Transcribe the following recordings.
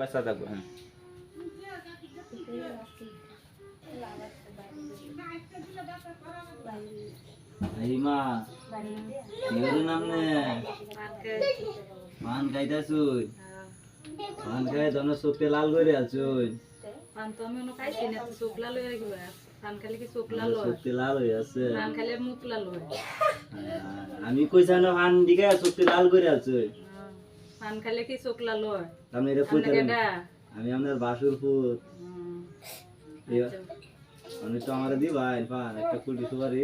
বাচ্চা থাকব হ্যাঁ। মা চোখে লাল করে আছুই পান তো আমি অন্য খাইছি না তো চোখলা লই রাখিব পান খালি কি চোখে লাল হয়ে? আছে। পান খালি মুখলা লয় আমি কইছা না মান দিকে চোখে লাল করে আছুই পান খালি কি আপনি এটা আপনি আমি আপনার বাসুর ফুট হুম। আপনি তো আমার দিবা পান একটা কুটি সুপারি।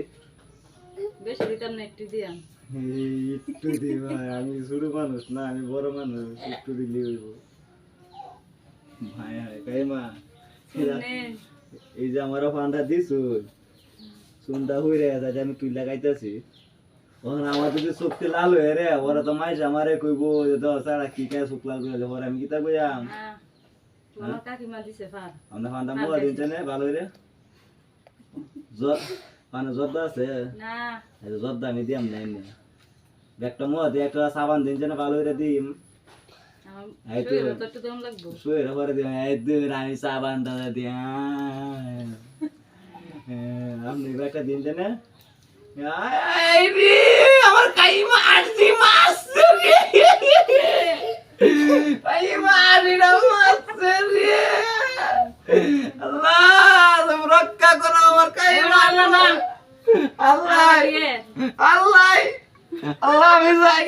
বেশি দিতাম না একটু এই একটু দিবা আমি ছোট মানুষ না আমি বড় মানুষ একটু দিলে হইব। ভাই হায় কাই মা? এই যে আমার ফান্ডা দিছু সুন্দা হয়ে রে যে আমি তুই লাগাইতেছি আমার যদি চোখতে লাল হয়ে রে ওরা তো মাইস আমারে কইব যে তো সারা কি কে চোখ লাল করে ওরা আমি কিতা কইয়াম তোমার কাকিমা দিছে ফার আমরা ফান্ডা মোয়া দিনছে না ভালো রে মানে জর্দা আছে? জর্দা আমি দিয়াম না এমনি একটা মোয়া দিয়ে একটা সাবান ভালো দিম। আমি দাদা দিয়া আপনি একটা দিনছে না? আই রে, আমার কাইমা আসছি মাছ কাইমা আসি না মাছ রে আল্লাহ তুমি রক্ষা করো আমার কাইমা আল্লাহ না আল্লাহ ইয়ে, আল্লাহ আল্লাহ আমি যাই